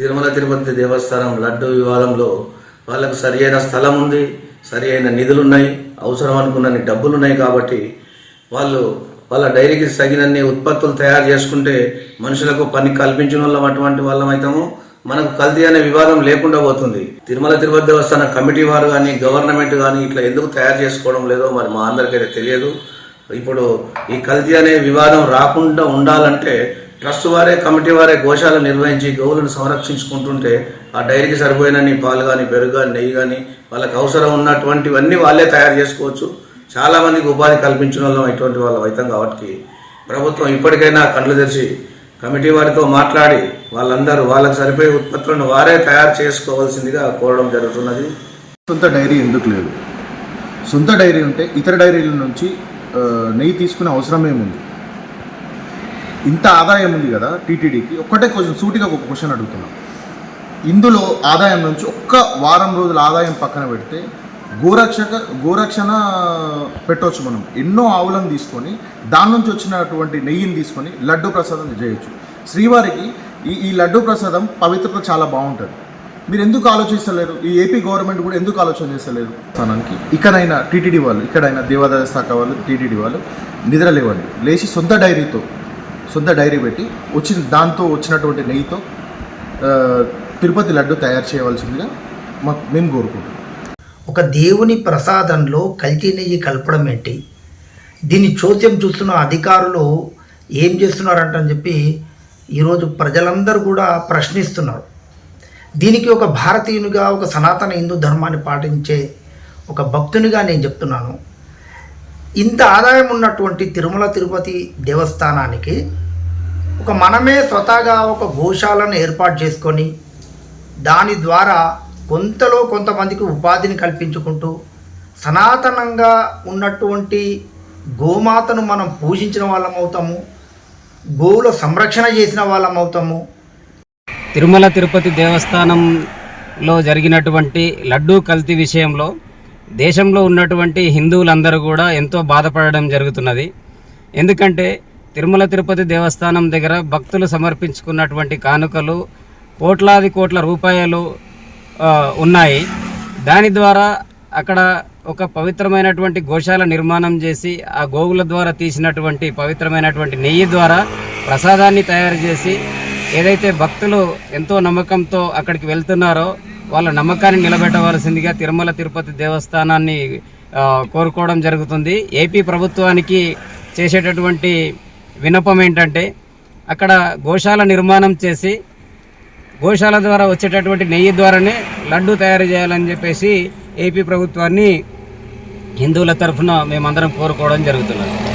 తిరుమల తిరుపతి దేవస్థానం లడ్డు వివాదంలో వాళ్ళకు సరి అయిన స్థలం ఉంది సరి అయిన నిధులు ఉన్నాయి అవసరం అనుకున్నన్ని డబ్బులు ఉన్నాయి కాబట్టి వాళ్ళు వాళ్ళ డైరీకి తగినన్ని ఉత్పత్తులు తయారు చేసుకుంటే మనుషులకు పని కల్పించిన వాళ్ళం అటువంటి వాళ్ళం అయితాము. మనకు కల్తీ అనే వివాదం లేకుండా పోతుంది. తిరుమల తిరుపతి దేవస్థాన కమిటీ వారు కానీ గవర్నమెంట్ కానీ ఇట్లా ఎందుకు తయారు చేసుకోవడం లేదో మరి మా అందరికైతే తెలియదు. ఇప్పుడు ఈ కల్తీ అనే వివాదం రాకుండా ఉండాలంటే ట్రస్ట్ వారే కమిటీ వారే గోశాలను నిర్వహించి గోవులను సంరక్షించుకుంటుంటే ఆ డైరీకి సరిపోయినని పాలు కానీ పెరుగు కానీ నెయ్యి కానీ వాళ్ళకి అవసరం ఉన్నటువంటివన్నీ వాళ్ళే తయారు చేసుకోవచ్చు. చాలామందికి ఉపాధి కల్పించిన వాళ్ళం ఇటువంటి వాళ్ళం అవుతాం కాబట్టి ప్రభుత్వం ఇప్పటికైనా కళ్ళు తెరిచి కమిటీ వారితో మాట్లాడి వాళ్ళందరూ వాళ్ళకి సరిపోయే ఉత్పత్తులను వారే తయారు చేసుకోవాల్సిందిగా కోరడం జరుగుతున్నది. సొంత డైరీ ఎందుకు లేదు? సొంత డైరీ ఉంటే ఇతర డైరీల నుంచి నెయ్యి తీసుకునే అవసరం ఏముంది ఇంత ఆదాయం ఉంది కదా టీటీడీకి ఒక్కటే క్వశ్చన్ సూటిగా ఒక క్వశ్చన్ అడుగుతున్నాం. ఇందులో ఆదాయం నుంచి ఒక్క వారం రోజుల ఆదాయం పక్కన పెడితే గోరక్షక గోరక్షణ పెట్టవచ్చు మనం. ఎన్నో ఆవులను తీసుకొని దాని నుంచి వచ్చినటువంటి నెయ్యిని తీసుకొని లడ్డు ప్రసాదం చేయొచ్చు. శ్రీవారికి ఈ ఈ లడ్డు ప్రసాదం పవిత్రత చాలా బాగుంటుంది. మీరు ఎందుకు ఆలోచిస్తలేరు? ఈ ఏపీ గవర్నమెంట్ కూడా ఎందుకు ఆలోచన చేస్తలేరు? స్థానానికి ఇక్కడైనా టీటీడీ వాళ్ళు ఇక్కడైనా దేవాదాయ శాఖ వాళ్ళు టీటీడీ వాళ్ళు నిద్ర లేవండి లేచి సొంత డైరీతో సొంత డైరీ పెట్టి వచ్చిన దాంతో వచ్చినటువంటి నెయ్యితో తిరుపతి లడ్డు తయారు చేయవలసిందిగా మాకు మేము కోరుకుంటున్నాం. ఒక దేవుని ప్రసాదంలో కల్తీ నెయ్యి కలపడం ఏంటి? దీన్ని చోద్యం చూస్తున్న అధికారులు ఏం చేస్తున్నారంటని చెప్పి ఈరోజు ప్రజలందరూ కూడా ప్రశ్నిస్తున్నారు. దీనికి ఒక భారతీయునిగా ఒక సనాతన హిందూ ధర్మాన్ని పాటించే ఒక భక్తునిగా నేను చెప్తున్నాను. ఇంత ఆదాయం ఉన్నటువంటి తిరుమల తిరుపతి దేవస్థానానికి ఒక మనమే స్వతహాగా ఒక గోశాలను ఏర్పాటు చేసుకొని దాని ద్వారా కొంతలో కొంతమందికి ఉపాధిని కల్పించుకుంటూ సనాతనంగా ఉన్నటువంటి గోమాతను మనం పూజించిన వాళ్ళం అవుతాము గోవుల సంరక్షణ చేసిన వాళ్ళం అవుతాము. తిరుమల తిరుపతి దేవస్థానంలో జరిగినటువంటి లడ్డూ కల్తీ విషయంలో దేశంలో ఉన్నటువంటి హిందువులందరూ కూడా ఎంతో బాధపడడం జరుగుతున్నది. ఎందుకంటే తిరుమల తిరుపతి దేవస్థానం దగ్గర భక్తులు సమర్పించుకున్నటువంటి కానుకలు కోట్లాది కోట్ల రూపాయలు ఉన్నాయి. దాని ద్వారా అక్కడ ఒక పవిత్రమైనటువంటి గోశాల నిర్మాణం చేసి ఆ గోవుల ద్వారా తీసినటువంటి పవిత్రమైనటువంటి నెయ్యి ద్వారా ప్రసాదాన్ని తయారు చేసి ఏదైతే భక్తులు ఎంతో నమ్మకంతో అక్కడికి వెళ్తున్నారో వాళ్ళ నమ్మకాన్ని నిలబెట్టవలసిందిగా తిరుమల తిరుపతి దేవస్థానాన్ని కోరుకోవడం జరుగుతుంది. ఏపీ ప్రభుత్వానికి చేసేటటువంటి వినపం ఏంటంటే అక్కడ గోశాల నిర్మాణం చేసి గోశాల ద్వారా వచ్చేటటువంటి నెయ్యి ద్వారానే లడ్డు తయారు చేయాలని చెప్పేసి ఏపీ ప్రభుత్వాన్ని హిందువుల తరఫున మేమందరం కోరుకోవడం జరుగుతున్నది.